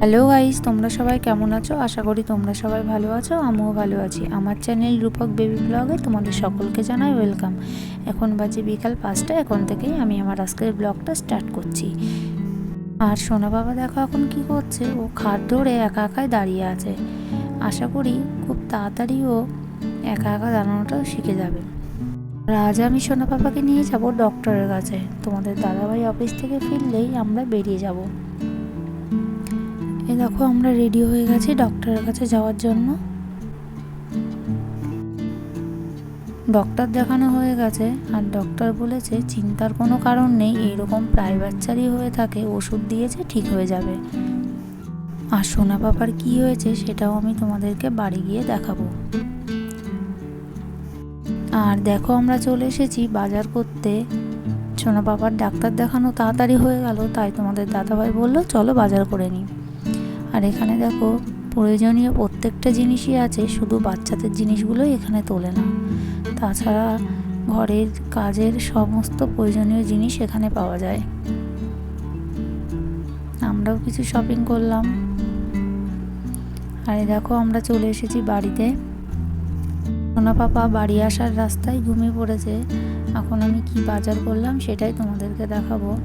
Hello guys তোমরা সবাই কেমন আছো? আশা করি তোমরা সবাই ভালো আছো, আমিও ভালো আছি। আমার চ্যানেল রূপক বেবি ব্লগে তোমাদের সকলকে জানাই ওয়েলকাম এখন বাজে বিকাল পাঁচটা, এখন থেকেই আমি আমার আজকের ব্লগটা স্টার্ট করছি। আর সোনা বাবা দেখো এখন কি করছে? ও খাট ধরে একা একাই দাঁড়িয়ে আছে। আশা করি খুব তাড়াতাড়ি ও একা একা দাঁড়ানোটাও শিখে যাবে। আর আজ আমি সোনা পাপাকে নিয়ে যাব ডক্টরের কাছে। তোমাদের দাদাভাই অফিস থেকে ফিরলেই আমরা বেরিয়ে যাব। এই দেখো আমরা রেডি হয়ে গেছি ডক্টরের কাছে যাওয়ার জন্য। ডক্টর দেখানো হয়ে গেছে আর ডক্টর বলেছে চিন্তার কোনো কারণ নেই এইরকম প্রায় বাচ্চারই হয়ে থাকে ওষুধ দিয়েছে ঠিক হয়ে যাবে। আর সোনা পাপার কি হয়েছে সেটাও আমি তোমাদেরকে বাড়ি গিয়ে দেখাবো। আর দেখো আমরা চলে এসেছি বাজার করতে। সোনা বাবার ডাক্তার দেখানো তাড়াতাড়ি হয়ে গেল তাই তোমাদের দাদাভাই বলল চলো বাজার করে নিই। আর এখানে দেখো, প্রয়োজনীয় প্রত্যেকটা জিনিসই আছে, শুধু বাচ্চাদের জিনিসগুলোই এখানে তোলে না। তাছাড়া ঘরের কাজের সমস্ত প্রয়োজনীয় জিনিস এখানে পাওয়া যায়। আমরাও কিছু শপিং করলাম। আর দেখো, আমরা চলে এসেছি বাড়িতে। সোনা পাপা বাড়ি আসার রাস্তায় ঘুমিয়ে পড়েছে। এখন আমি কি বাজার করলাম সেটাই তোমাদেরকে দেখাবো।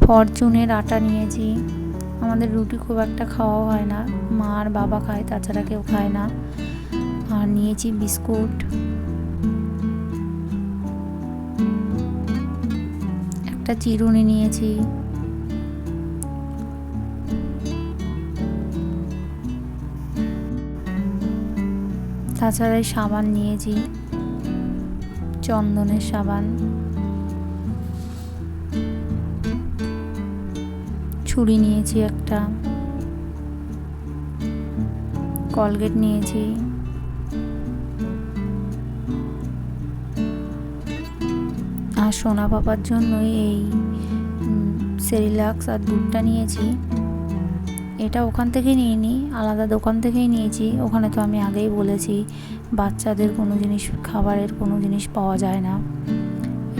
ফরচুনের আটা নিয়েছি। আমাদের রুটি খুব একটা খাওয়া হয় না। মা আর বাবা খায়, তাছাড়া কেউ খায় না। আর নিয়েছি বিস্কুট। একটা চিরুনি নিয়েছি। তাছাড়া সাবান নিয়েছি। চন্দনের সাবান। ছুরি নিয়েছি একটা। কলগেট নিয়েছি। আর সোনা পাপার জন্যই এই সেরিলাক্স আর দুধটা নিয়েছি। এটা ওখান থেকে নিয়ে নিই আলাদা দোকান থেকেই নিয়েছি। ওখানে তো আমি আগেই বলেছি, বাচ্চাদের কোনো জিনিস, খাবারের কোনো জিনিস পাওয়া যায় না।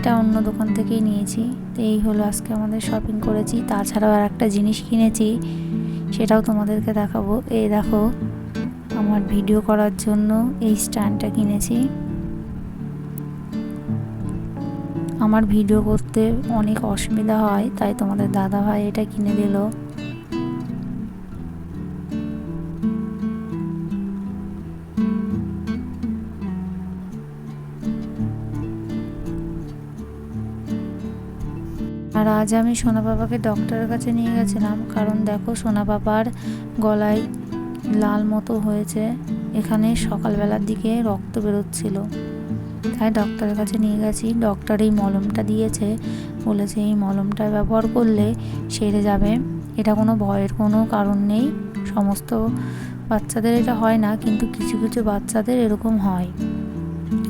এটা অন্য দোকান থেকেই নিয়েছি। তো এই হলো আজকে আমাদের শপিং করেছি। তাছাড়াও আর একটা জিনিস কিনেছি, সেটাও তোমাদেরকে দেখাবো। এই দেখো, আমার ভিডিও করার জন্য এই স্ট্যান্ডটা কিনেছি। আমার ভিডিও করতে অনেক অসুবিধা হয়, তাই তোমাদের দাদা ভাই এটা কিনে দিল। আর আজ আমি সোনা বাবাকে ডক্টরের কাছে নিয়ে গেছিলাম। কারণ দেখো, সোনা বাবার গলায় লাল মতো হয়েছে। এখানে সকালবেলার দিকে রক্ত বেরোচ্ছিল। তাই ডক্টরের কাছে নিয়ে গেছি। ডক্টর এই মলমটা দিয়েছে। বলেছে, এই মলমটা ব্যবহার করলে সেরে যাবে। এটা কোনো ভয়ের কোনো কারণ নেই। সমস্ত বাচ্চাদের এটা হয় না, কিন্তু কিছু কিছু বাচ্চাদের এরকম হয়।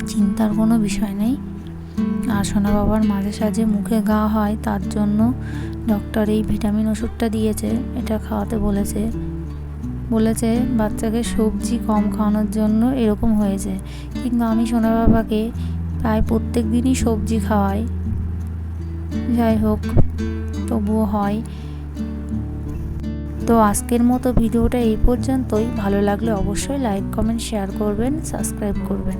চিন্তার কোনো বিষয় নেই। আর সোনা বাবার মাঝে সাঝে মুখে ঘা হয়, তার জন্য ডক্টর এই ভিটামিন ওষুধটা দিয়েছে, এটা খাওয়াতে বলেছে। বলেছে বাচ্চাকে সবজি কম খাওয়ানোর জন্য এরকম হয়েছে। কিন্তু আমি সোনা বাবাকে প্রায় প্রত্যেক দিনই সবজি খাওয়াই। যাই হোক, তবুও হয়। তো আজকের মতো ভিডিওটা এই পর্যন্তই। ভালো লাগলে অবশ্যই লাইক কমেন্ট শেয়ার করবেন সাবস্ক্রাইব করবেন।